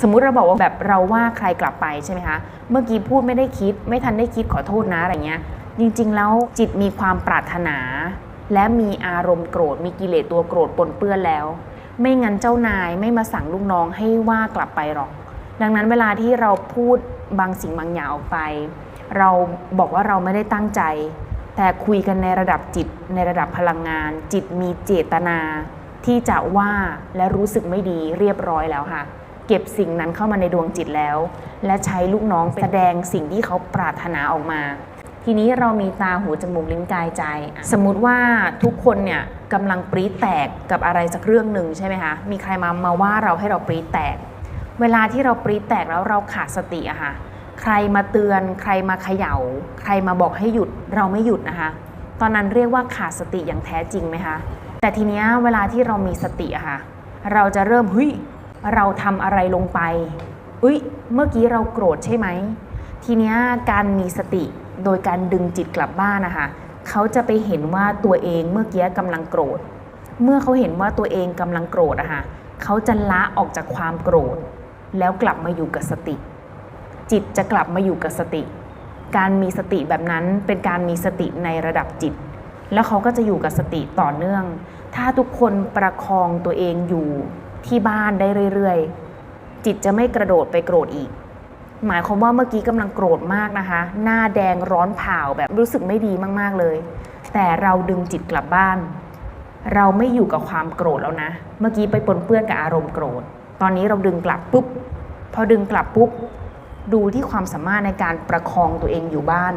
สมมุติเราบอกว่าแบบเราว่าใครกลับไปใช่ไหมคะ เมื่อกี้พูดไม่ได้คิด ไม่ทันได้คิดขอโทษนะอะไรเงี้ย จริงๆแล้วจิตมีความปรารถนา และมีอารมณ์โกรธ มีกิเลสตัวโกรธปนเปื้อนแล้ว ไม่งั้นเจ้านายไม่มาสั่งลูกน้องให้ว่ากลับไปหรอก ดังนั้นเวลาที่เราพูดบางสิ่งบางอย่างออกไป เราบอกว่าเราไม่ได้ตั้งใจ แต่คุยกันในระดับจิตในระดับพลังงาน จิตมีเจตนา ที่จะว่าและรู้สึกไม่ดีเรียบร้อยแล้วค่ะ เก็บสิ่งนั้นเข้ามาในดวงจิตแล้ว และใช้ลูกน้องแสดงสิ่งที่เขาปรารถนาออกมา ทีนี้เรามีตาหูจมูกลิ้นกายใจ สมมุติว่าทุกคนเนี่ยกำลังปรี๊แตกกับอะไรสักเรื่องหนึ่งใช่ไหมคะมีใครมามาว่าเราให้เราปรี๊แตก เวลาที่เราปรี๊แตกแล้วเราขาดสติอะค่ะใครมาเตือน ใครมาเขยา่า ใครมาบอกให้หยุดเราไม่หยุดนะคะ ตอนนั้นเรียกว่าขาดสติอย่างแท้จริงไหมคะแต่ทีเนี้ยเวลาที่เรามีสติอะค่ะเราจะเริ่มเฮ้ย เราทำอะไรลงไปอุ้ยเมื่อกี้เราโกรธใช่ไหม ทีนี้การมีสติโดยการดึงจิตกลับบ้านนะคะเขาจะไปเห็นว่าตัวเองเมื่อกี้กำลังโกรธ เมื่อเขาเห็นว่าตัวเองกำลังโกรธอะค่ะเขาจะละออกจากความโกรธ แล้วกลับมาอยู่กับสติ จิตจะกลับมาอยู่กับสติ การมีสติแบบนั้นเป็นการมีสติในระดับจิต แล้วเขาก็จะอยู่กับสติต่อเนื่อง ถ้าทุกคนประคองตัวเองอยู่ ที่บ้านได้เรื่อยๆ จิตจะไม่กระโดดไปโกรธอีก หมายความว่าเมื่อกี้กำลังโกรธมากนะคะ หน้าแดงร้อนเผาแบบรู้สึกไม่ดีมากๆเลย แต่เราดึงจิตกลับบ้าน เราไม่อยู่กับความโกรธแล้วนะ เมื่อกี้ไปปนเปื้อนกับอารมณ์โกรธ ตอนนี้เราดึงกลับปุ๊บ พอดึงกลับปุ๊บ ดูที่ความสามารถในการประคองตัวเองอยู่บ้าน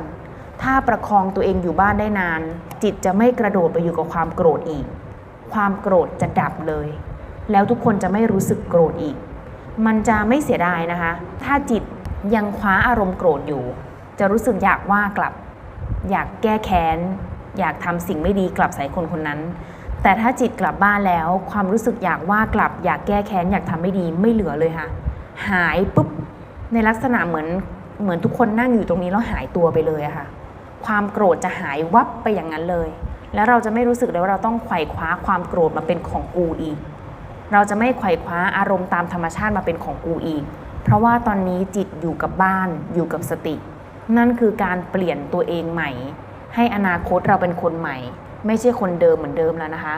ถ้าประคองตัวเองอยู่บ้านได้นาน จิตจะไม่กระโดดไปอยู่กับความโกรธอีก ความโกรธจะดับเลย แล้วทุกคนจะไม่รู้สึกโกรธอีก มันจะไม่เสียดายนะคะ ถ้าจิตยังคว้าอารมณ์โกรธอยู่ จะรู้สึกอยากว่ากลับ อยากแก้แค้น อยากทำสิ่งไม่ดีกลับใส่คนคนนั้น แต่ถ้าจิตกลับบ้านแล้ว ความรู้สึกอยากว่ากลับ อยากแก้แค้น อยากทำไม่ดีไม่เหลือเลยค่ะ หายปุ๊บ ในลักษณะเหมือนเหมือนทุกคนนั่งอยู่ตรงนี้แล้วหายตัวไปเลยอะค่ะ ความโกรธจะหายวับไปอย่างนั้นเลย แล้วเราจะไม่รู้สึกเลยว่าเราต้องไขว่คว้าความโกรธมาเป็นของกูอีก เราจะไม่ไขว่คว้าอารมณ์ตามธรรมชาติมาเป็นของกูอีก เพราะว่าตอนนี้จิตอยู่กับบ้านอยู่กับสติ นั่นคือการเปลี่ยนตัวเองใหม่ ให้อนาคตเราเป็นคนใหม่ ไม่ใช่คนเดิมเหมือนเดิมแล้วนะคะ